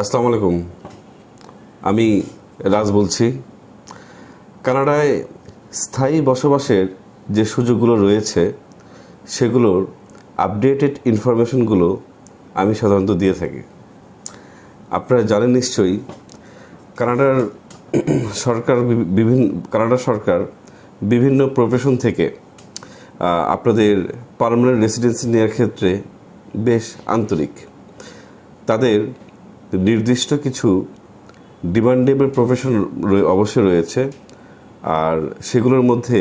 আসসালামু আলাইকুম আমি রাজ বলছি কানাডায় স্থায়ী বসবাসের যে সুযোগগুলো রয়েছে সেগুলোর আপডেটেড ইনফরমেশনগুলো আমি সাধারণত দিয়ে থাকি আপনারা জানেন নিশ্চয়ই কানাডার সরকার বিভিন্ন কানাডা সরকার বিভিন্ন প্রফেশন থেকে আপনাদের পারমানেন্ট রেসিডেন্সি নেওয়ার ক্ষেত্রে বেশ আন্তরিক তাদের নির্দিষ্ট কিছু ডিমান্ডেবল প্রফেশন অবশ্যই রয়েছে আর সেগুলোর মধ্যে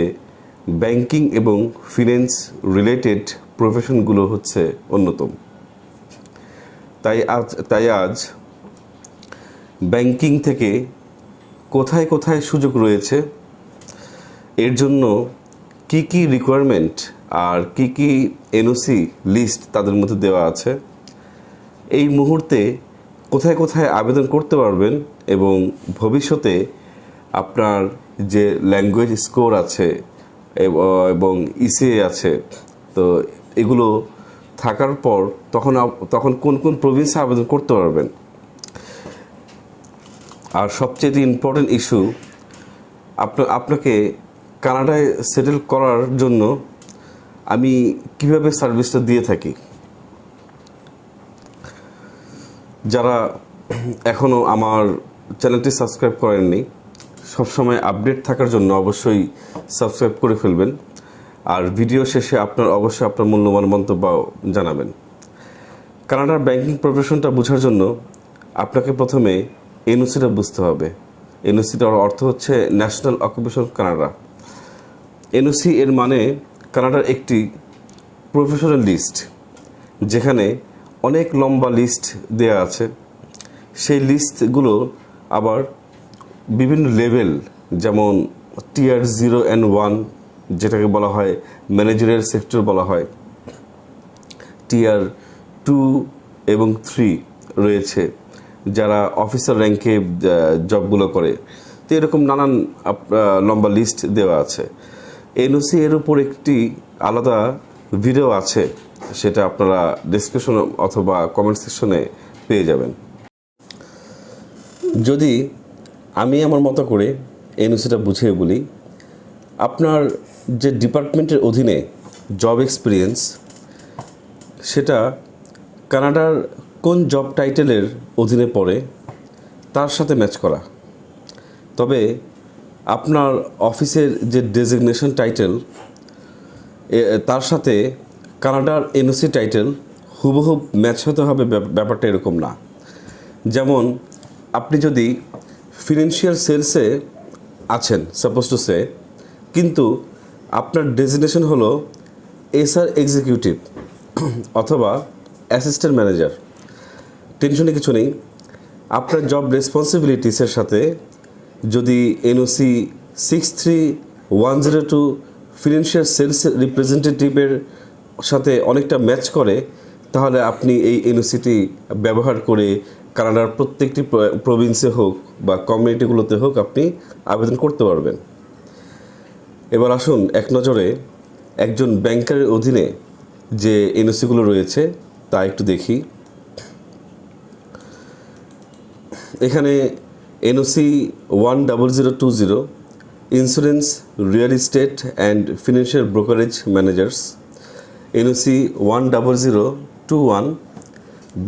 ব্যাংকিং এবং ফিন্যান্স রিলেটেড প্রফেশনগুলো হচ্ছে অন্যতম তাই আজ তাই আজ ব্যাংকিং থেকে কোথায় কোথায় সুযোগ রয়েছে এর জন্য কি কি রিকোয়ারমেন্ট আর কি কি এনওসি লিস্ট তাদের মধ্যে দেওয়া আছে এই মুহূর্তে কোথায় কোথায় আবেদন করতে পারবেন এবং ভবিষ্যতে আপনার যে ল্যাঙ্গুয়েজ স্কোর আছে এবং ইসিএ e আছে তো এগুলো থাকার পর তখন তখন কোন কোন প্রভিন্সে আবেদন করতে পারবেন আর সবচেয়ে ইম্পর্টেন্ট ইস্যু আপনার আপনাকে কানাডায় সেটেল করার জন্য আমি কিভাবে সার্ভিসটা দিয়ে থাকি যারা এখনও আমার চ্যানেলটি সাবস্ক্রাইব করেননি সবসময় আপডেট থাকার জন্য অবশ্যই সাবস্ক্রাইব করে ফেলবেন আর ভিডিও শেষে আপনার অবশ্যই আপনার মূল্যবান মন্তব্য জানাবেন কানাডার ব্যাংকিং প্রফেশনটা বোঝার জন্য আপনাকে প্রথমে এনওসিটা বুঝতে হবে এনওসিটার অর্থ হচ্ছে ন্যাশনাল অকুপেশন কানাডা এনওসি এর মানে কানাডার একটি প্রফেশনাল লিস্ট যেখানে অনেক লম্বা লিস্ট দেয়া আছে সেই লিস্টগুলো আবার বিভিন্ন লেভেল যেমন টিয়ার জিরো অ্যান্ড ওয়ান যেটাকে বলা হয় ম্যানেজারিয়াল সেক্টর বলা হয় টিয়ার টু এবং থ্রি রয়েছে যারা অফিসার র্যাঙ্কে জবগুলো করে তো এরকম নানান লম্বা লিস্ট দেওয়া আছে এনওসি এর উপর একটি আলাদা ভিডিও আছে সেটা আপনারা ডিসক্রিপশন অথবা কমেন্ট সেকশনে পেয়ে যাবেন যদি আমি আমার মতো করে এনওসিটা বুঝিয়ে বলি আপনার যে ডিপার্টমেন্টের অধীনে জব এক্সপিরিয়েন্স সেটা কানাডার কোন জব টাইটেলের অধীনে পড়ে তার সাথে ম্যাচ করা তবে আপনার অফিসের যে ডেজিগনেশন টাইটেল তার সাথে কানাডার এনওসি টাইটেল হুবহু ম্যাচ হতে হবে ব্যাপারটা এরকম না যেমন আপনি যদি ফিনান্সিয়াল সেলসে আছেন সাপোজ টু সে কিন্তু আপনার ডেজিগনেশন হলো এসআর এক্সিকিউটিভ অথবা অ্যাসিস্ট্যান্ট ম্যানেজার টেনশনে কিছু নেই আপনার জব রেসপন্সিবিলিটিসের সাথে যদি NOC six three one zero two financial sales রিপ্রেজেন্টেটিভের সাথে অনেকটা ম্যাচ করে তাহলে আপনি এই এনওসিটি ব্যবহার করে কানাডার প্রত্যেকটি প্রভিন্সে হোক বা কমিউনিটিগুলোতে হোক আপনি আবেদন করতে পারবেন এবার আসুন এক নজরে একজন ব্যাংকারের অধীনে যে এনওসিগুলো রয়েছে তা একটু দেখি এখানে NOC one double zero two zero insurance real estate and financial brokerage managers LOC 10021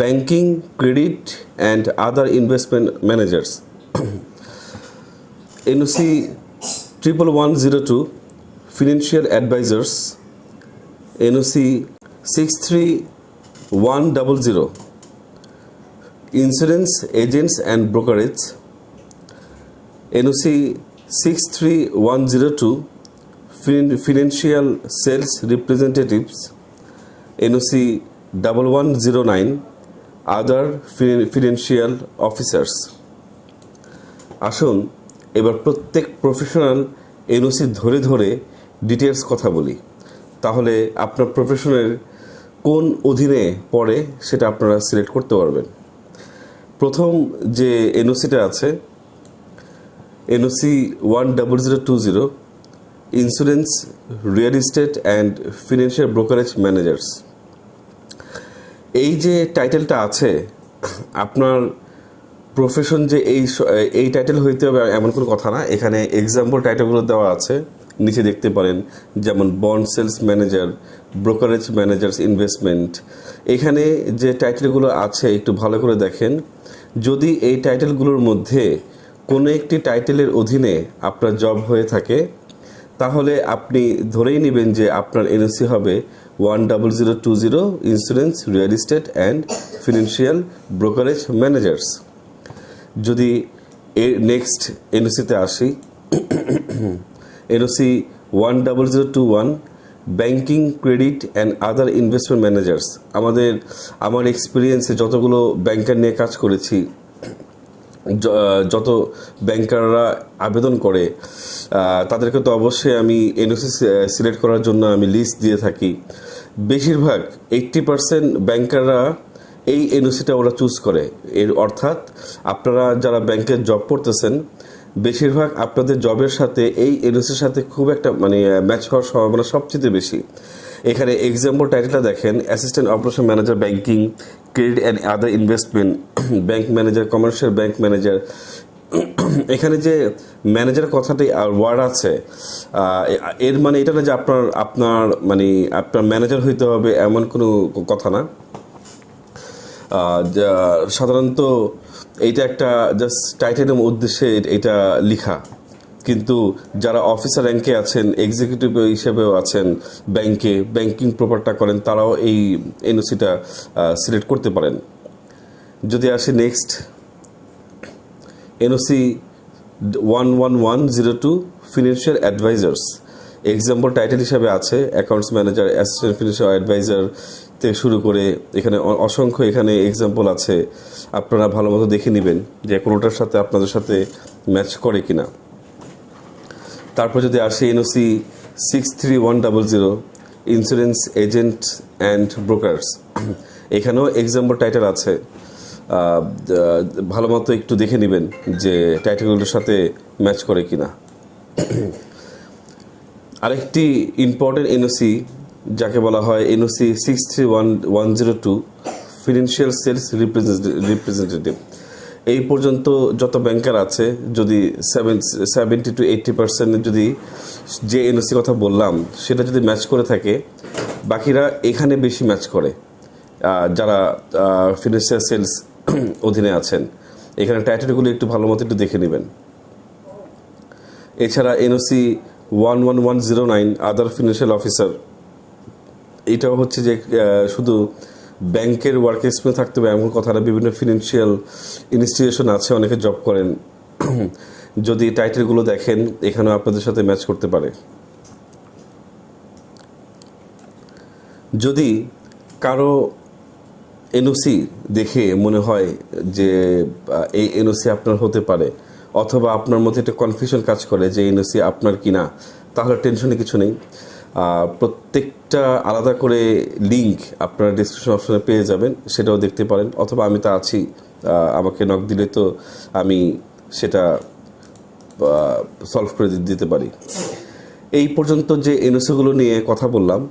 Banking, Credit and Other Investment Managers. NOC 11102 Financial Advisors. NOC 63100 Insurance Agents and Brokerage. NOC 63102 Financial Sales Representatives. NOC double one zero nine other financial officers আসুন এবার প্রত্যেক professional NOC ধরে ধরে details কথা বলি তাহলে আপনার প্রফেশনের কোন অধীনে পড়ে সেটা আপনারা সিলেক্ট করতে পারবেন প্রথম যে এনওসিটা আছে NOC one double zero two zero insurance real estate and financial brokerage managers এই যে টাইটেলটা আছে আপনার প্রফেশন যে এই এই টাইটেল হইতে হবে এমন কোনো কথা না এখানে এক্সাম্পল টাইটেলগুলো দেওয়া আছে নিচে দেখতে পারেন যেমন bond sales manager brokerage managers investment এখানে যে টাইটেলগুলো আছে একটু ভালো করে দেখেন যদি এই টাইটেলগুলোর মধ্যে কোনো একটি টাইটেলের অধীনে আপনার জব হয়ে থাকে তাহলে আপনি ধরেই নেবেন যে আপনার এলএসি হবে one double zero two zero insurance real estate and financial brokerage managers যদি এ নেক্সট এনওসিতে আসি NOC one double zero two one banking credit and other investment managers আমাদের আমার এক্সপিরিয়েন্সে যতগুলো ব্যাংকার নিয়ে কাজ করেছি যত ব্যাংকাররা আবেদন করে তাদেরকে তো অবশ্যই আমি এনওসি সিলেক্ট করার জন্য আমি লিস্ট দিয়ে থাকি বেশিরভাগ এইট্টি পারসেন্ট ব্যাংকাররা এই এনওসিটা ওরা চুজ করে এর অর্থাৎ আপনারা যারা ব্যাংকে জব করতেছেন বেশিরভাগ আপনাদের জবের সাথে এই এনওসির সাথে খুব একটা মানে ম্যাচ হওয়ার সম্ভাবনা সবচেয়ে বেশি এখানে এক্সাম্পল টাইটেলটা দেখেন assistant operation manager banking credit and other investment bank manager commercial bank manager এখানে যে ম্যানেজার কথাটি আর ওয়ার্ড আছে এর মানে এটা না যে আপনার আপনার মানে আপনার ম্যানেজার হইতে হবে এমন কোনো কথা না সাধারণত এইটা একটা জাস্ট টাইটেলের উদ্দেশ্যে এটা লিখা কিন্তু যারা অফিসার র্যাঙ্কে আছেন এক্সিকিউটিভ হিসেবেও আছেন ব্যাংকে ব্যাংকিং প্রপারটা করেন তারাও এই এনওসিটা সিলেক্ট করতে পারেন যদি আসে next NOC one one one zero two financial advisers example title হিসাবে আছে accounts manager assistant financial adviser থেকে শুরু করে এখানে অসংখ্য এখানে এক্সাম্পল আছে আপনারা ভালো মতো দেখে নেবেন যে কোনোটার সাথে আপনাদের সাথে ম্যাচ করে কিনা তারপর যদি আসে NOC six three one double zero insurance agent and brokers এখানেও এক্সাম্পল টাইটেল আছে ভালো মতো একটু দেখে নেবেন যে টাইটেলগুলোর সাথে ম্যাচ করে কি না আরেকটি ইম্পর্টেন্ট এনওসি যাকে বলা হয় NOC six three one one zero two financial sales representative এই পর্যন্ত যত ব্যাংকার আছে যদি seven seventy two eighty percent যদি যে এনওসি কথা বললাম সেটা যদি ম্যাচ করে থাকে বাকিরা এখানে বেশি ম্যাচ করে যারা ফিনান্সিয়াল সেলস অধীনে আছেন এখানে টাইটেলগুলো একটু ভালো মতো একটু দেখে নেবেন এছাড়া NOC one one one zero nine other financial officer এটাও হচ্ছে যে শুধু ব্যাংকের ওয়ার্ক এক্সপিরিয়েন্স থাকতে হবে এমন কথাটা বিভিন্ন ফিনান্সিয়াল ইনস্টিটিউশন আছে অনেকে জব করেন যদি টাইটেলগুলো দেখেন এখানেও আপনাদের সাথে ম্যাচ করতে পারে যদি কারো এনওসি দেখে মনে হয় যে এই এনওসি আপনার হতে পারে অথবা আপনার মধ্যে একটা কনফিউশন কাজ করে যে এনওসি আপনার কিনা তাহলে টেনশনে কিছু নেই প্রত্যেকটা আলাদা করে লিঙ্ক আপনারা ডিসক্রিপশন অপশনে পেয়ে যাবেন সেটাও দেখতে পারেন অথবা আমি তো আছি আমাকে নক দিলে তো আমি সেটা সলভ করে দিতে পারি এই পর্যন্ত যে এনএসিগুলো নিয়ে কথা বললাম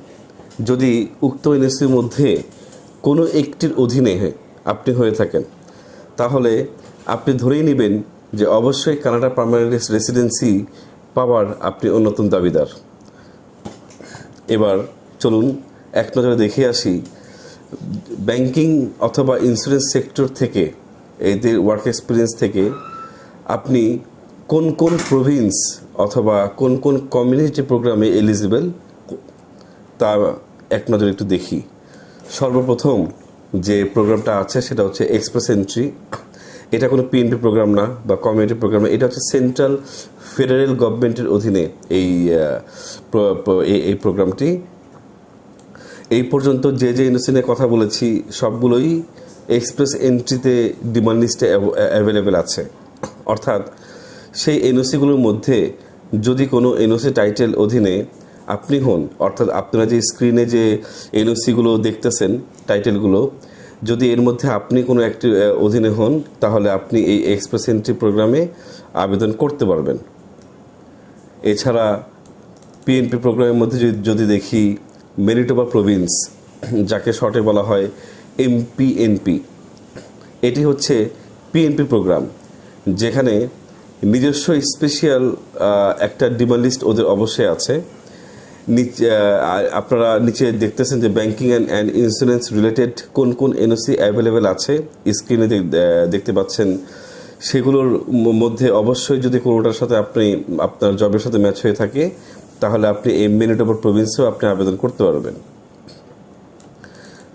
যদি উক্ত এনএসির মধ্যে কোনো একটির অধীনে আপনি হয়ে থাকেন তাহলে আপনি ধরেই নেবেন যে অবশ্যই কানাডা পারমানেন্ট রেসিডেন্সি পাওয়ার আপনি অন্যতম দাবিদার এবার চলুন এক নজরে দেখে আসি ব্যাংকিং অথবা ইন্স্যুরেন্স সেক্টর থেকে এদের ওয়ার্ক এক্সপিরিয়েন্স থেকে আপনি কোন কোন প্রভিন্স অথবা কোন কোন কমিউনিটি প্রোগ্রামে এলিজিবেল তা এক নজরে একটু দেখি সর্বপ্রথম যে প্রোগ্রামটা আছে সেটা হচ্ছে এক্সপ্রেস এন্ট্রি এটা কোনো পিএনপি প্রোগ্রাম না বা কমিউনিটি প্রোগ্রাম না এটা হচ্ছে সেন্ট্রাল ফেডারেল গভর্নমেন্টের অধীনে এই এই প্রোগ্রামটি এই পর্যন্ত যে যে ইউনিভার্সিটি কথা বলেছি সবগুলোই এক্সপ্রেস এন্ট্রিতে ডিমান্ড লিস্টে অ্যাভেলেবেল আছে অর্থাৎ সেই এনওসিগুলোর মধ্যে যদি কোনো এনওসি টাইটেল অধীনে আপনি হন অর্থাৎ আপনারা যে স্ক্রিনে যে এনওসিগুলো দেখতেছেন টাইটেলগুলো যদি এর মধ্যে আপনি কোনো একটি অধীনে হন তাহলে আপনি এই এক্সপ্রেস এন্ট্রি প্রোগ্রামে আবেদন করতে পারবেন এছাড়া পিএনপি প্রোগ্রামের মধ্যে যদি দেখি মেরিটোবা প্রভিন্স যাকে শর্টে বলা হয় এমপিএনপি এটি হচ্ছে পিএনপি প্রোগ্রাম যেখানে নিজস্ব স্পেশিয়াল একটা ডিমান্ড লিস্ট ওদের অবশ্যই আছে আপনারা নিচে দেখতেছেন যে banking and and insurance related কোন কোন এনওসি অ্যাভেলেবেল আছে স্ক্রিনে দেখতে পাচ্ছেন সেগুলোর মধ্যে অবশ্যই যদি কোনোটার সাথে আপনি আপনার জবের সাথে ম্যাচ হয়ে থাকে তাহলে আপনি এম মিনিট ওপর প্রভিন্সেও আপনি আবেদন করতে পারবেন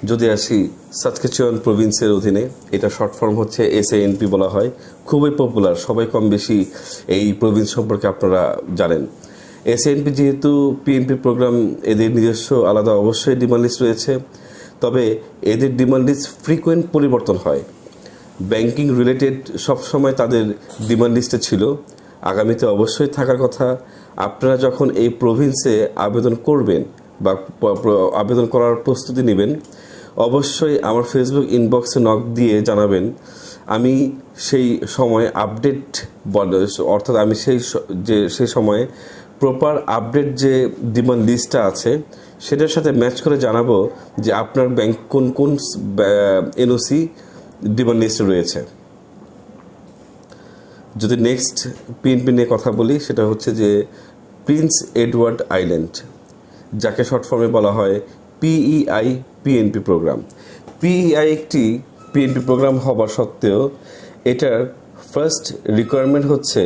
যদি আসি সাতকেচুয়ান প্রভিন্সের অধীনে এটা শর্ট ফর্ম হচ্ছে এস বলা হয় খুবই পপুলার সবাই কম বেশি এই প্রভিন্স সম্পর্কে আপনারা জানেন এসএনপি যেহেতু পিএনপি প্রোগ্রাম এদের নিজস্ব আলাদা অবশ্যই ডিমান্ড লিস্ট রয়েছে তবে এদের ডিমান্ড লিস্ট ফ্রিকোয়েন্ট পরিবর্তন হয় ব্যাংকিং রিলেটেড সবসময় তাদের ডিমান্ড লিস্টে ছিল আগামীতে অবশ্যই থাকার কথা আপনারা যখন এই প্রভিন্সে আবেদন করবেন বা আবেদন করার প্রস্তুতি নেবেন অবশ্যই আমার ফেসবুক ইনবক্সে নক দিয়ে জানাবেন আমি সেই সময় আপডেট অর্থাৎ আমি সেই যে সেই সময়ে প্রপার আপডেট যে ডিমান্ড লিস্টটা আছে সেটার সাথে ম্যাচ করে জানাবো যে আপনার ব্যাংক কোন কোন এনওসি ডিমান্ড লিস্টে রয়েছে যদি নেক্সট পিএনপি নিয়ে কথা বলি সেটা হচ্ছে যে প্রিন্স এডওয়ার্ড আইল্যান্ড যাকে শর্ট ফর্মে বলা হয় পিইআই পিএনপি প্রোগ্রাম পিইআই একটি পিএনপি প্রোগ্রাম হওয়া সত্ত্বেও এটার ফার্স্ট রিকোয়ারমেন্ট হচ্ছে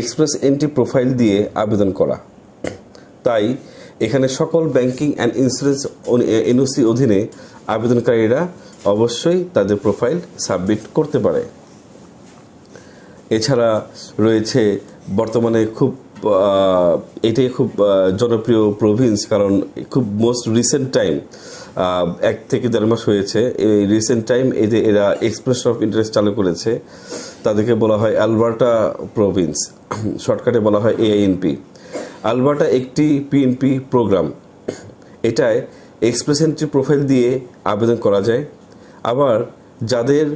এক্সপ্রেস এন্ট্রি প্রোফাইল দিয়ে আবেদন করা তাই এখানে সকল ব্যাংকিং অ্যান্ড ইন্স্যুরেন্স এনওসি অধীনে আবেদনকারীরা অবশ্যই তাদের প্রোফাইল সাবমিট করতে পারে এছাড়া রয়েছে বর্তমানে খুব এটাই খুব জনপ্রিয় প্রভিন্স কারণ খুব মোস্ট রিসেন্ট টাইম এক থেকে দেড় মাস হয়েছে এই রিসেন্ট টাইম এই যে এরা এক্সপ্রেশন অফ ইন্টারেস্ট চালু করেছে তাদেরকে বলা হয় অ্যালবার্টা প্রভিন্স শর্টকাটে বলা হয় এআইএনপি আলবার্টা একটি পিএনপি প্রোগ্রাম এটায় এক্সপ্রেস এন্ট্রি প্রোফাইল দিয়ে আবেদন করা যায় আবার যাদের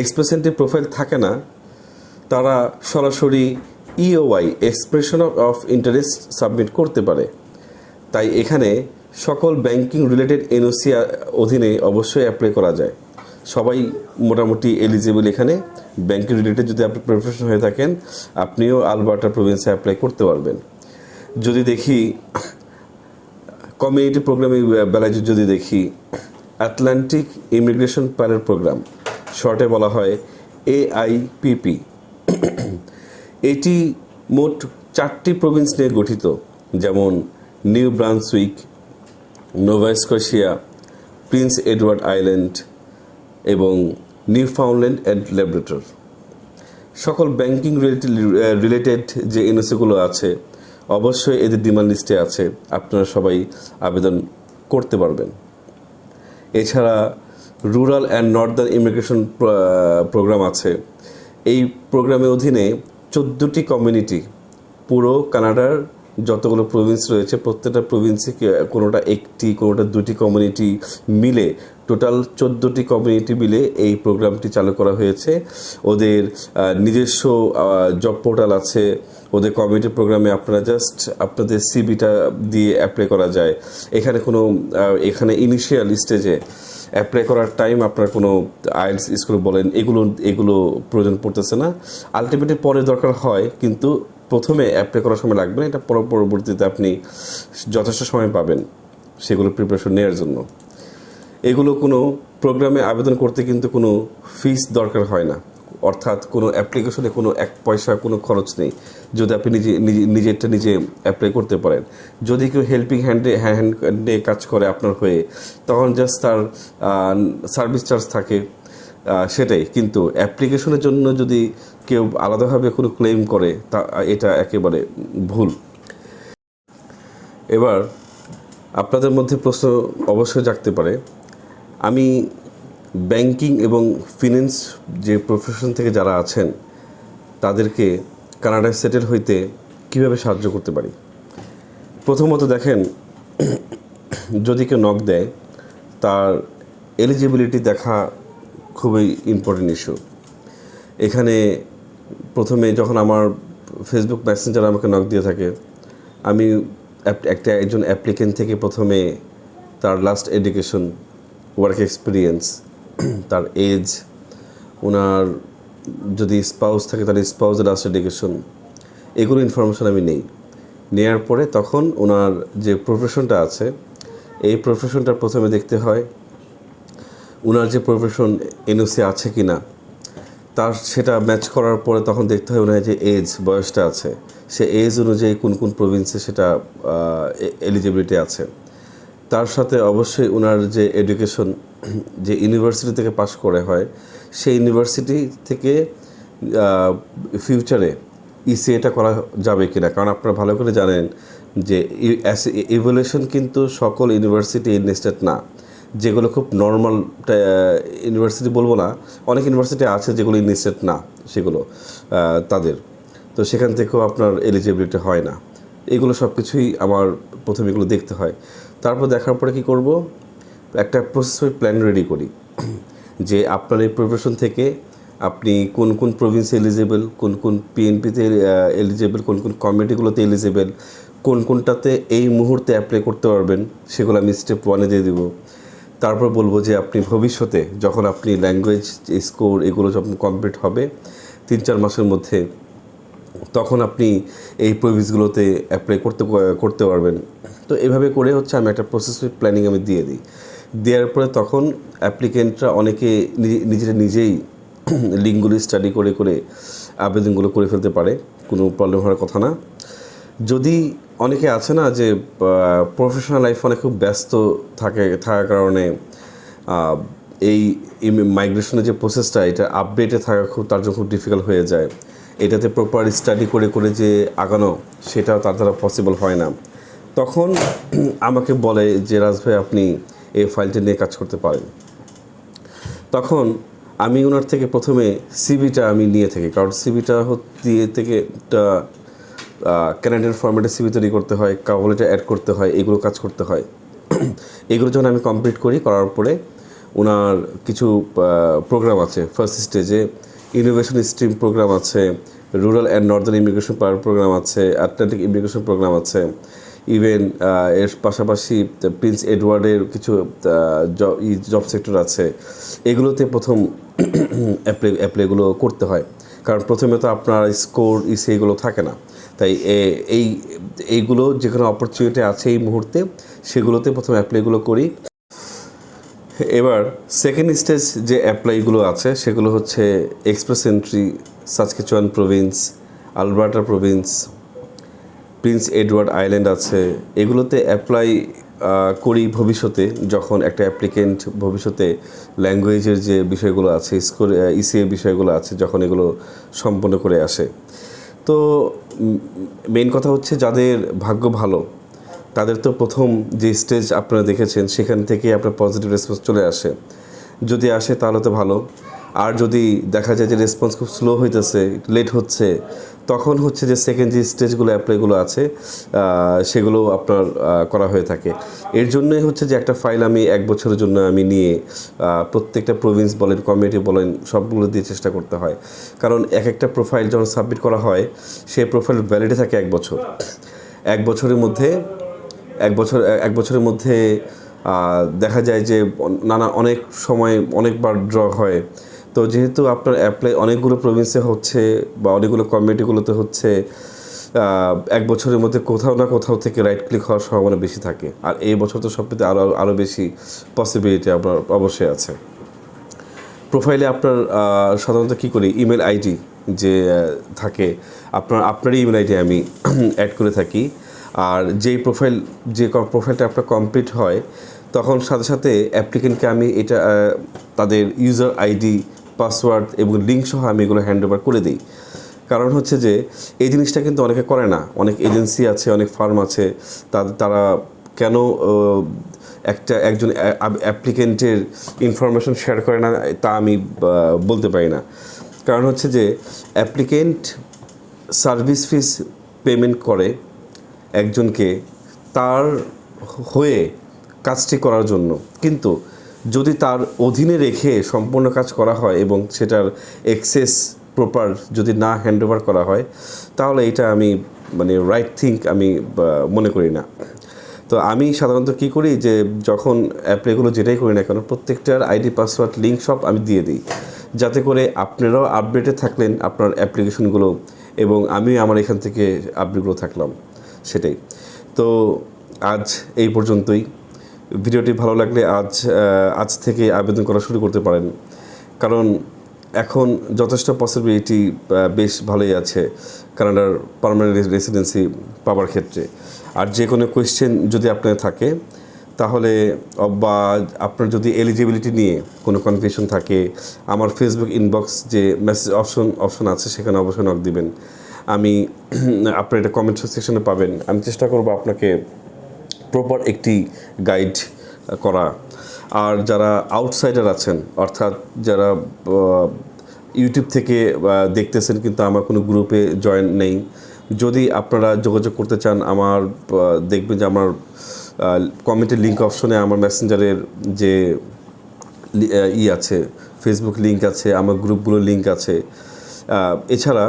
এক্সপ্রেস এন্ট্রি প্রোফাইল থাকে না তারা সরাসরি EOI expression of interest submit করতে পারে তাই এখানে সকল ব্যাংকিং রিলেটেড এনওসি অধীনে অবশ্যই অ্যাপ্লাই করা যায় সবাই মোটামুটি এলিজিবল এখানে ব্যাংকিং রিলেটেড যদি আপনি প্রিপারেশন হয়ে থাকেন আপনিও আলবার্টা প্রভিন্সে অ্যাপ্লাই করতে পারবেন যদি দেখি কমিউনিটি প্রোগ্রামে বেলায় যদি দেখি আটলান্টিক ইমিগ্রেশন প্যানেল প্রোগ্রাম শর্টে বলা হয় এআইপিপি এটি মোট চারটি প্রভিন্স নিয়ে গঠিত যেমন New Brunswick Nova Scotia Prince Edward Island এবং নিউফাউন্ডল্যান্ড অ্যান্ড ল্যাবরেটর সকল ব্যাংকিং রিলেটেড রিলেটেড যে এনএসিগুলো আছে অবশ্যই এদের ডিমান্ড লিস্টে আছে আপনারা সবাই আবেদন করতে পারবেন এছাড়া rural and northern immigration program আছে এই প্রোগ্রামের অধীনে চোদ্দোটি কমিউনিটি পুরো কানাডার যতগুলো প্রভিন্স রয়েছে প্রত্যেকটা প্রভিন্সে কোনোটা একটি কোনোটা দুটি কমিউনিটি মিলে টোটাল চোদ্দোটি কমিউনিটি মিলে এই প্রোগ্রামটি চালু করা হয়েছে ওদের নিজস্ব জব পোর্টাল আছে ওদের কমিউনিটি প্রোগ্রামে আপনারা জাস্ট আপনাদের সিবিটা দিয়ে অ্যাপ্লাই করা যায় এখানে কোনো এখানে ইনিশিয়াল স্টেজে অ্যাপ্লাই করার টাইম আপনার কোনো আইএলস স্কুল বলেন এগুলো এগুলো প্রয়োজন পড়তেছে না আলটিমেটলি পরে দরকার হয় কিন্তু প্রথমে অ্যাপ্লাই করার সময় লাগবে না এটা পর পরবর্তীতে আপনি যথেষ্ট সময় পাবেন সেগুলো প্রিপারেশন নেওয়ার জন্য এগুলো কোনো প্রোগ্রামে আবেদন করতে কিন্তু কোনো ফিস দরকার হয় না অর্থাৎ কোনো অ্যাপ্লিকেশনে কোনো এক পয়সা কোনো খরচ নেই যদি আপনি নিজে নিজে নিজেরটা নিজে অ্যাপ্লাই করতে পারেন যদি কেউ হেল্পিং হ্যান্ডে হ্যান্ডে কাজ করে আপনার হয়ে তখন জাস্ট তার সার্ভিস চার্জ থাকে সেটাই কিন্তু অ্যাপ্লিকেশনের জন্য যদি কেউ আলাদাভাবে কোনো ক্লেম করে তা এটা একেবারে ভুল এবার আপনাদের মধ্যে প্রশ্ন অবশ্যই জাগতে পারে আমি ব্যাংকিং এবং ফিন্যান্স যে প্রফেশন থেকে যারা আছেন তাদেরকে কানাডায় সেটেল হইতে কিভাবে সাহায্য করতে পারি প্রথমত দেখেন যদি কেউ নক দেয় তার এলিজিবিলিটি দেখা খুবই ইম্পর্টেন্ট ইস্যু এখানে প্রথমে যখন আমার ফেসবুক মেসেঞ্জার আমাকে নক দিয়ে থাকে আমি একটা একজন অ্যাপ্লিকেন্ট থেকে প্রথমে তার লাস্ট এডুকেশন ওয়ার্ক এক্সপিরিয়েন্স তার এজ ওনার যদি স্পাউস থাকে তার স্পাউসের লাস্ট এডুকেশন এগুলো ইনফরমেশন আমি নেই নেয়ার পরে তখন ওনার যে প্রফেশনটা আছে এই প্রফেশনটা প্রথমে দেখতে হয় ওনার যে প্রফেশন এনওসি আছে কি না তার সেটা ম্যাচ করার পরে তখন দেখতে হয় ওনার যে এজ বয়সটা আছে সে এজ অনুযায়ী কোন কোন প্রভিন্সে সেটা এলিজিবিলিটি আছে তার সাথে অবশ্যই ওনার যে এডুকেশন যে ইউনিভার্সিটি থেকে পাশ করে হয় সেই ইউনিভার্সিটি থেকে ফিউচারে ইসিএটা e করা যাবে কি না কারণ আপনারা ভালো করে জানেন যে ইভলিউশন কিন্তু সকল ইউনিভার্সিটি ইনস্টেড না যেগুলো খুব নর্মাল ইউনিভার্সিটি বলবো না অনেক ইউনিভার্সিটি আছে যেগুলো ইনস্টেট না সেগুলো তাদের তো সেখান থেকেও আপনার এলিজিবিলিটি হয় না এগুলো সব কিছুই আমার প্রথমে এগুলো দেখতে হয় তারপর দেখার পরে কি করব একটা প্রসেসের প্ল্যান রেডি করি যে আপনার এই প্রফেশন থেকে আপনি কোন কোন প্রভিন্সে এলিজেবল কোন কোন পিএনপিতে এলিজেবল কোন কোন কমিটিগুলোতে এলিজেবল কোন কোনটাতে এই মুহূর্তে অ্যাপ্লাই করতে পারবেন সেগুলো আমি স্টেপ ওয়ানে দিয়ে দেবো তারপর বলবো যে আপনি ভবিষ্যতে যখন আপনি ল্যাঙ্গুয়েজ স্কোর এগুলো যখন কমপ্লিট হবে তিন চার মাসের মধ্যে তখন আপনি এই প্রভিসগুলোতে অ্যাপ্লাই করতে করতে পারবেন তো এভাবে করে হচ্ছে আমি একটা প্রসেস প্ল্যানিং আমি দিয়ে দিই দেওয়ার পরে তখন অ্যাপ্লিকেন্টরা অনেকে নিজেরা নিজেই লিঙ্কগুলি স্টাডি করে করে আবেদনগুলো করে ফেলতে পারে কোনো প্রবলেম হওয়ার কথা না যদি অনেকে আছে না যে প্রফেশনাল লাইফ অনেক খুব ব্যস্ত থাকে থাকার কারণে এই মাইগ্রেশনের যে প্রসেসটা এটা আপডেটে থাকা খুব তার জন্য খুব ডিফিকাল্ট হয়ে যায় এটাতে প্রপার স্টাডি করে করে যে আগানো সেটাও তার দ্বারা পসিবল হয় না তখন আমাকে বলে যে রাজ ভাই আপনি এই ফাইলটা নিয়ে কাজ করতে পারেন তখন আমি ওনার থেকে প্রথমে সিবিটা আমি নিয়ে থাকি কারণ সিবিটা হতে থেকে ক্যালেন্ডার ফর্মেটে সিভি তৈরি করতে হয় কাগজটা অ্যাড করতে হয় এগুলো কাজ করতে হয় এগুলো যখন আমি কমপ্লিট করি করার পরে ওনার কিছু প্রোগ্রাম আছে ফার্স্ট স্টেজে ইনোভেশন স্ট্রিম প্রোগ্রাম আছে rural and northern immigration program আছে অ্যাটলান্টিক ইমিগ্রেশন প্রোগ্রাম আছে ইভেন এর পাশাপাশি প্রিন্স এডওয়ার্ডের কিছু জব সেক্টর আছে এগুলোতে প্রথম অ্যাপ্লাই অ্যাপ্লাইগুলো করতে হয় কারণ প্রথমে তো আপনার স্কোর ইসে এগুলো থাকে না তাই এই এইগুলো যেখানে অপরচুনিটি আছে এই মুহূর্তে সেগুলোতে প্রথমে অ্যাপ্লাইগুলো করি এবার সেকেন্ড স্টেজ যে অ্যাপ্লাইগুলো আছে সেগুলো হচ্ছে express entry Saskatchewan province Alberta province Prince Edward Island আছে এগুলোতে অ্যাপ্লাই করি ভবিষ্যতে যখন একটা অ্যাপ্লিকেন্ট ভবিষ্যতে ল্যাঙ্গুয়েজের যে বিষয়গুলো আছে স্কোর ইসিএ বিষয়গুলো আছে যখন এগুলো সম্পন্ন করে আসে তো মেন কথা হচ্ছে যাদের ভাগ্য ভালো তাদের তো প্রথম যে স্টেজ আপনারা দেখেছেন সেখান থেকে আপনার পজিটিভ রেসপন্স চলে আসে যদি আসে তাহলে তো ভালো আর যদি দেখা যায় যে রেসপন্স খুব স্লো হইতেছে লেট হচ্ছে তখন হচ্ছে যে সেকেন্ড যে স্টেজগুলো অ্যাপ্লাইগুলো আছে সেগুলো আপনার করা হয়ে থাকে এর জন্যই হচ্ছে যে একটা ফাইল আমি এক বছরের জন্য আমি নিয়ে প্রত্যেকটা প্রভিন্স বলেন কমিউনিটি বলেন সবগুলো দিয়ে চেষ্টা করতে হয় কারণ এক একটা প্রোফাইল যখন সাবমিট করা হয় সে প্রোফাইল ভ্যালিডে থাকে এক বছর এক বছরের মধ্যে এক বছর এক বছরের মধ্যে দেখা যায় যে নানা অনেক সময় অনেকবার ড্র হয় তো যেহেতু আপনার অ্যাপ্লাই অনেকগুলো প্রভিন্সে হচ্ছে বা অনেকগুলো কমিউনিটিগুলোতে হচ্ছে এক বছরের মধ্যে কোথাও না কোথাও থেকে রাইট ক্লিক হওয়ার সম্ভাবনা বেশি থাকে আর এই বছর তো সবথেকে আরও আরও বেশি পসিবিলিটি আপনার অবশ্যই আছে প্রোফাইলে আপনার সাধারণত কী করি ইমেল আইডি যে থাকে আপনার আপনারই ইমেল আইডি আমি অ্যাড করে থাকি আর যেই প্রোফাইল যে প্রোফাইলটা আপনার কমপ্লিট হয় তখন সাথে সাথে অ্যাপ্লিকেন্টকে আমি এটা তাদের ইউজার আইডি পাসওয়ার্ড এবং লিঙ্ক সহ আমি এগুলো হ্যান্ড ওভার করে দিই কারণ হচ্ছে যে এই জিনিসটা কিন্তু অনেকে করে না অনেক এজেন্সি আছে অনেক ফার্ম আছে তারা কেন একটা একজন অ্যাপ্লিকেন্টের ইনফরমেশন শেয়ার করে না তা আমি বলতে পারি না কারণ হচ্ছে যে অ্যাপ্লিকেন্ট সার্ভিস ফিস পেমেন্ট করে একজনকে তার হয়ে কাজটি করার জন্য কিন্তু যদি তার অধীনে রেখে সম্পূর্ণ কাজ করা হয় এবং সেটার এক্সেস প্রপার যদি না হ্যান্ডওভার করা হয় তাহলে এটা আমি মানে রাইট থিঙ্ক আমি মনে করি না তো আমি সাধারণত কি করি যে যখন অ্যাপ্লাইগুলো যেটাই করি না কেন প্রত্যেকটার আইডি পাসওয়ার্ড লিঙ্ক সব আমি দিয়ে দিই যাতে করে আপনারাও আপডেটে থাকলেন আপনার অ্যাপ্লিকেশনগুলো এবং আমি আমার এখান থেকে আপডেটগুলো থাকলাম সেটাই তো আজ এই পর্যন্তই ভিডিওটি ভালো লাগলে আজ আজ থেকে আবেদন করা শুরু করতে পারেন কারণ এখন যথেষ্ট পসিবিলিটি বেশ ভালোই আছে কানাডার পারমানেন্ট রেসিডেন্সি পাওয়ার ক্ষেত্রে আর যে কোনো কোয়েশ্চেন যদি আপনার থাকে তাহলে বা আপনার যদি এলিজিবিলিটি নিয়ে কোনো কনফিউশন থাকে আমার ফেসবুক ইনবক্স যে মেসেজ অপশন অপশন আছে সেখানে অবশ্যই নক দিবেন আমি আপনার এটা কমেন্ট সেকশনে পাবেন আমি চেষ্টা করব আপনাকে প্রপার একটি গাইড করা আর যারা আউটসাইডার আছেন অর্থাৎ যারা ইউটিউব থেকে দেখতেছেন কিন্তু আমার কোনো গ্রুপে জয়েন নেই যদি আপনারা যোগাযোগ করতে চান আমার দেখবেন যে আমার কমেন্টের লিঙ্ক অপশনে আমার মেসেঞ্জারের যে ই আছে ফেসবুক লিঙ্ক আছে আমার গ্রুপগুলোর লিঙ্ক আছে এছাড়া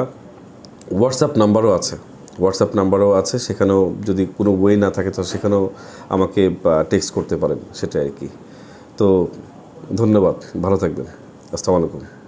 হোয়াটসঅ্যাপ নাম্বারও আছে হোয়াটসঅ্যাপ নাম্বারও আছে সেখানেও যদি কোনো ওয়ে না থাকে তো সেখানেও আমাকে টেক্সট করতে পারেন সেটাই আর কি তো ধন্যবাদ ভালো থাকবেন আসসালামু আলাইকুম